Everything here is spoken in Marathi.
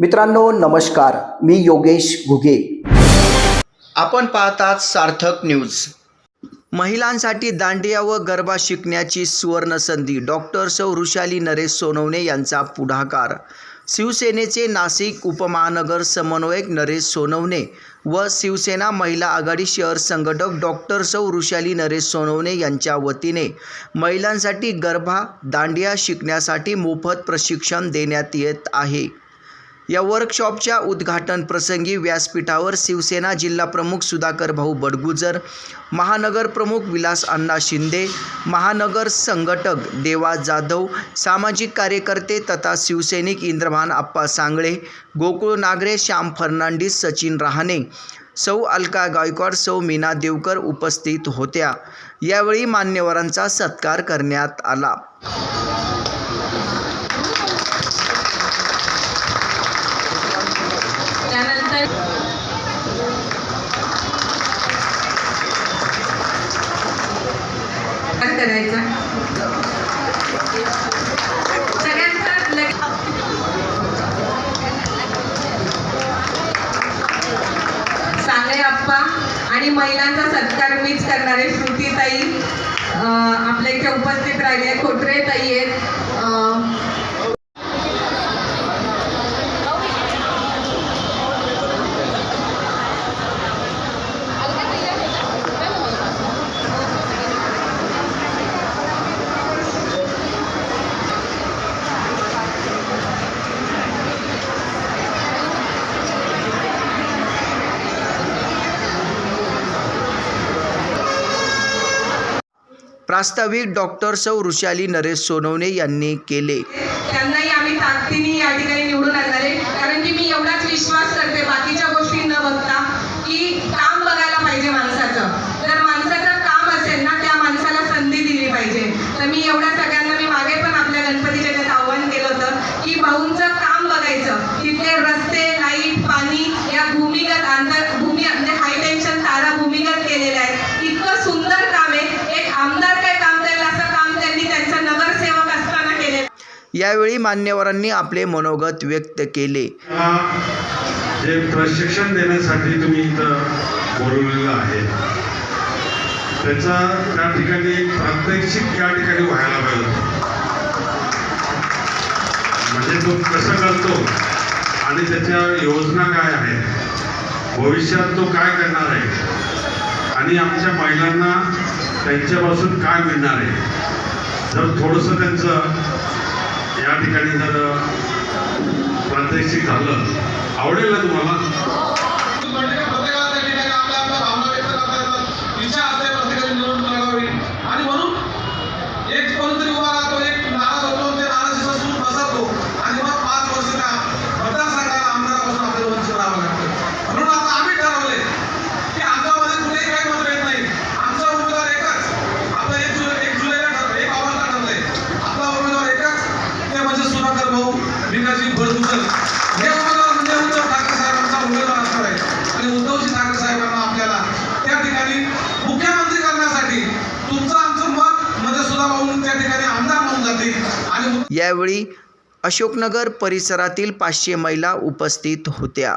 मित्रांनो नमस्कार. मी योगेश घुगे. आपण पाहतात सार्थक न्यूज. महिलांसाठी दांडिया व गरबा शिकण्याची सुवर्ण संधी डॉक्टर सौ ऋषाली नरेश सोनवणे यांचा पुढाकार. शिवसेनेचे नाशिक उपमहानगर समन्वयक नरेश सोनवणे व शिवसेना महिला आघाडी शहर संघटक डॉक्टर सौ ऋषाली नरेश सोनवणे यांच्या वतीने महिलांसाठी गरबा दांडिया शिकण्यासाठी मोफत प्रशिक्षण देण्यात येत आहे. या वर्कशॉपच्या उद्घाटन प्रसंगी व्यासपीठावर शिवसेना जिल्हाप्रमुख सुधाकर भाऊ बडगुजर महानगर प्रमुख विलास अण्णा शिंदे महानगर संघटक देवा जाधव सामाजिक कार्यकर्ते तथा शिवसैनिक इंद्रभान आप्पा सांगळे गोकुळ नागरे श्याम फर्नांडिस सचिन रहाणे सौ अलका गायकवाड सौ मीना देवकर उपस्थित होत्या. यावेळी मान्यवरांचा सत्कार करण्यात आला. करायचं? सगळ्यांचं अप्पा आप्पा आणि महिलांचा सत्कार मीच करणारे श्रुतीताई आपल्या इथे उपस्थित राहिले खोटरे ताई आहेत. प्रास्ताविक डॉक्टर सौ ऋषाली नरेश सोनवणे यांनी केले. त्यांनाही आम्ही ताकदीने या ठिकाणी निवडून यावेळी मान्यवरांनी आपले मनोगत व्यक्त केले. जे प्रशिक्षण देण्यासाठी तुम्ही इथं बोलवलेलं आहे. त्याचा त्या ठिकाणी प्रात्यक्षिक या ठिकाणी व्हायला पाहिजे. म्हणजे तो कसं करतो आणि त्याच्या योजना काय आहेत? भविष्यात तो काय करणार आहे? आणि आमच्या महिलांना त्यांच्यापासून काय मिळणार आहे? जर थोडंसं त्यांचं या ठिकाणी जर प्रात्यक्षिक झालं आवडेल ना तुम्हाला? हे म्हणजे उद्धव ठाकरे साहेबांचा उमेदवार असणार आहे. आणि उद्धवजी ठाकरे साहेबांना आपल्याला त्या ठिकाणी मुख्यमंत्री करण्यासाठी तुमचं आमचं मत सुधाभाऊ त्या ठिकाणी आमदार म्हणून जातील. आणि यावेळी अशोकनगर परिसरातील पाचशे महिला उपस्थित होत्या.